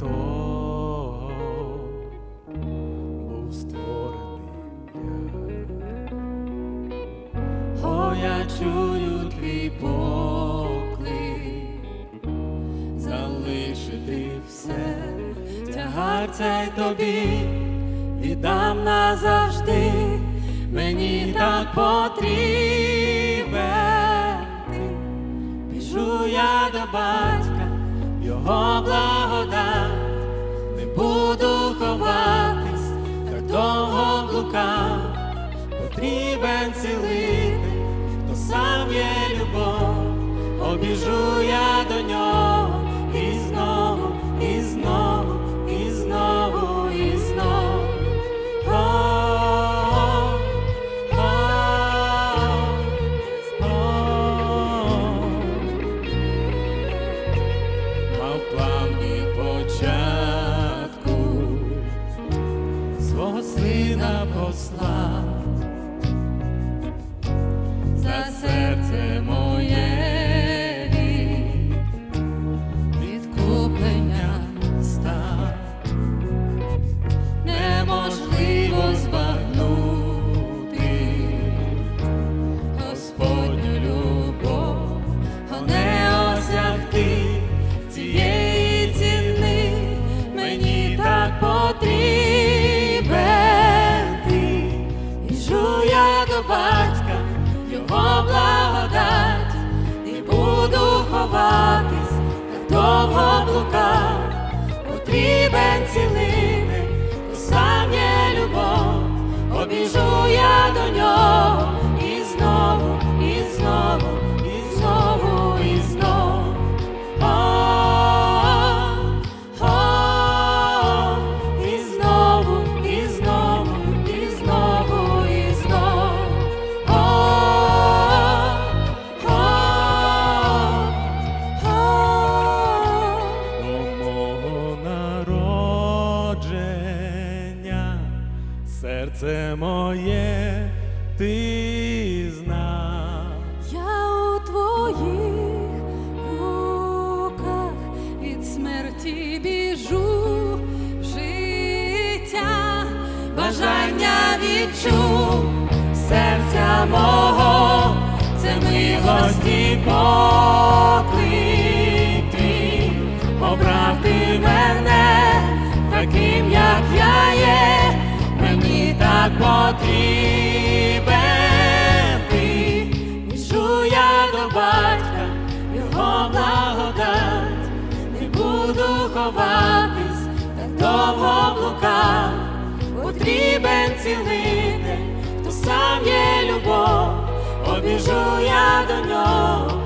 того був створений я. О, я чую твій поклик, залишити все, тягар цей тобі віддам назавжди, мені так потрібен ти. Біжу я до батька, його благодать, потрібен цілити, хто сам є любов, обіжу я до нього і знову, і знову, і знову, і знову. О, о, о. Початку свого сина послав серце моє ти знав. Я у твоїх руках від смерті біжу в життя, бажання відчув серця мого, це милості поклик так потрібен ти, біжу я до батька, його благодать, не буду ховатись, так довго блукав. Потрібен цілити, хто сам є любов, обіжу я до нього